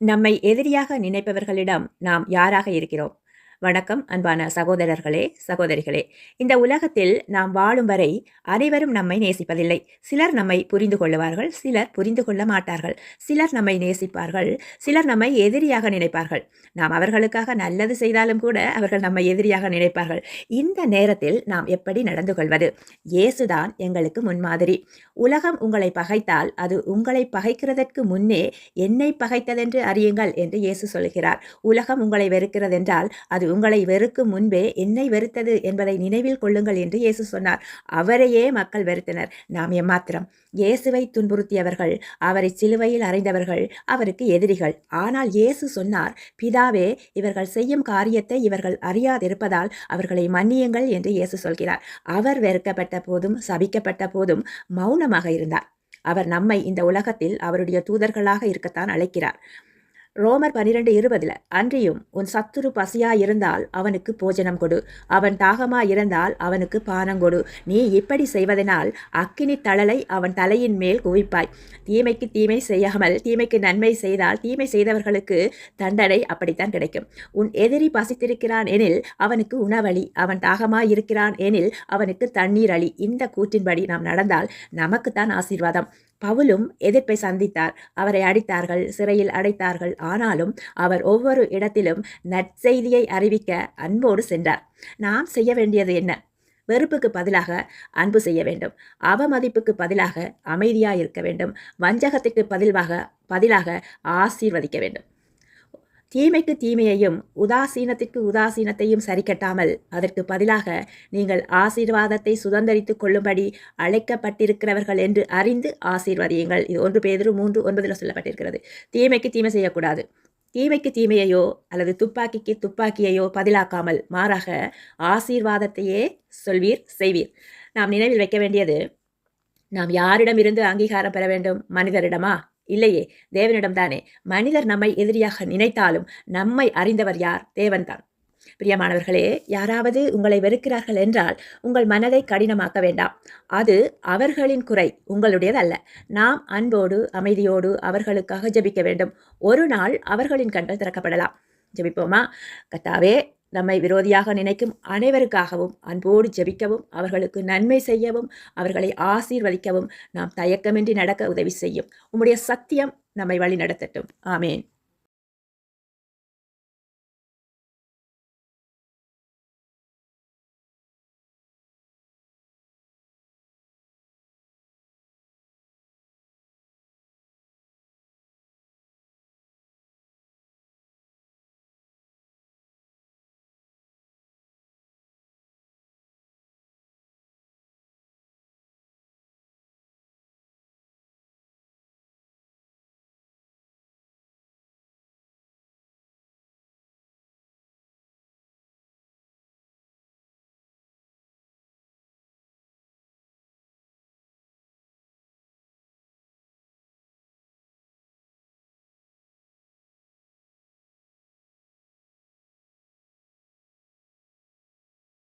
நம்மை எதிரியாக நினைப்பவர்களிடம் நாம் யாராக இருக்கிறோம்? வணக்கம் அன்பான சகோதரர்களே சகோதரிகளே. இந்த உலகத்தில் நாம் வாழும் வரை அனைவரும் நம்மை நேசிப்பதில்லை. சிலர் நம்மை புரிந்து கொள்ளுவார்கள் சிலர் புரிந்து கொள்ள மாட்டார்கள். சிலர் நம்மை நேசிப்பார்கள் சிலர் நம்மை எதிரியாக நினைப்பார்கள். நாம் அவர்களுக்காக நல்லது செய்தாலும் கூட அவர்கள் நம்மை எதிரியாக நினைப்பார்கள். இந்த நேரத்தில் நாம் எப்படி நடந்து கொள்வது? இயேசுதான் எங்களுக்கு முன்மாதிரி. உலகம் உங்களை பகைத்தால் அது உங்களை பகைக்கிறதற்கு முன்னே என்னை பகைத்ததென்று அறியுங்கள் என்று இயேசு சொல்கிறார். உலகம் உங்களை வெறுக்கிறதென்றால் அது உங்களை வெறுக்கும் முன்பே என்னை வெறுத்தது என்பதை நினைவில் கொள்ளுங்கள் என்று இயேசு சொன்னார். அவரையே மக்கள் வெறுத்தனர். நாம் எம்மாத்திரம் இயேசுவை துன்புறுத்தியவர்கள் அவரை சிலுவையில் அறைந்தவர்கள் அவருக்கு எதிரிகள். ஆனால் இயேசு சொன்னார் பிதாவே இவர்கள் செய்யும் காரியத்தை இவர்கள் அறியாதிருப்பதால் அவர்களை மன்னியுங்கள் என்று இயேசு சொல்கிறார். அவர் வெறுக்கப்பட்ட போதும் சபிக்கப்பட்ட போதும் மௌனமாக இருந்தார். அவர் நம்மை இந்த உலகத்தில் அவருடைய தூதர்களாக இருக்கத்தான் அழைக்கிறார். ரோமர் பனிரெண்டு இருபதில் அன்றியும் உன் சத்துரு பசியா இருந்தால் அவனுக்கு போஜனம் கொடு. அவன் தாகமா இருந்தால் அவனுக்கு பானம் கொடு. நீ இப்படி செய்வதனால் அக்கினி தழலை அவன் தலையின் மேல் குவிப்பாய். தீமைக்கு தீமை செய்யாமல் தீமைக்கு நன்மை செய்தால் தீமை செய்தவர்களுக்கு தண்டனை அப்படித்தான் கிடைக்கும். உன் எதிரி பசித்திருக்கிறான் எனில் அவனுக்கு உணவளி. அவன் தாகமா இருக்கிறான் எனில் அவனுக்கு தண்ணீர் அளி இந்த கூற்றின்படி நாம் நடந்தால் நமக்குத்தான் ஆசீர்வாதம். பவுலும் எதிர்ப்பை சந்தித்தார். அவரை அடித்தார்கள் சிறையில் அடைத்தார்கள். ஆனாலும் அவர் ஒவ்வொரு இடத்திலும் நற்செய்தியை அறிவிக்க அன்போடு சென்றார். நாம் செய்ய வேண்டியது என்ன? வெறுப்புக்கு பதிலாக அன்பு செய்ய வேண்டும். அவமதிப்புக்கு பதிலாக அமைதியாக இருக்க வேண்டும். வஞ்சகத்துக்கு பதிலாக பதிலாக ஆசீர்வதிக்க வேண்டும். தீமைக்கு தீமையையும் உதாசீனத்திற்கு உதாசீனத்தையும் சரிக்கட்டாமல் அதற்கு பதிலாக நீங்கள் ஆசீர்வாதத்தை சுதந்திரித்துக் கொள்ளும்படி அழைக்கப்பட்டிருக்கிறவர்கள் என்று அறிந்து ஆசீர்வதியுங்கள். இது ஒன்று பேதரு மூன்று ஒன்பதில் சொல்லப்பட்டிருக்கிறது. தீமைக்கு தீமை செய்யக்கூடாது. தீமைக்கு தீமையையோ அல்லது துப்பாக்கிக்கு துப்பாக்கியையோ பதிலாக்காமல் மாறாக ஆசீர்வாதத்தையே சொல்வீர் செய்வீர். நாம் நினைவில் வைக்க வேண்டியது நாம் யாரிடமிருந்து அங்கீகாரம் பெற வேண்டும்? மனிதரிடமா? இல்லையே தேவனிடம்தானே மனிதர் நம்மை எதிரியாக நினைத்தாலும் நம்மை அறிந்தவர் யார்? தேவன்தான். பிரியமானவர்களே யாராவது உங்களை வெறுக்கிறார்கள் என்றால் உங்கள் மனதை கடினமாக்க வேண்டாம். அது அவர்களின் குறை உங்களுடையதல்ல நாம் அன்போடு அமைதியோடு அவர்களுக்காக ஜபிக்க வேண்டும். ஒரு நாள் அவர்களின் கண்கள் திறக்கப்படலாம். ஜபிப்போமா? கத்தாவே நம்மை விரோதியாக நினைக்கும் அனைவருக்காகவும் அன்போடு ஜெபிக்கவும் அவர்களுக்கு நன்மை செய்யவும் அவர்களை ஆசீர்வதிக்கவும் நாம் தயக்கமின்றி நடக்க உதவி செய்யும். உம்முடைய சத்தியம் நம்மை வழி நடத்தட்டும் ஆமேன்.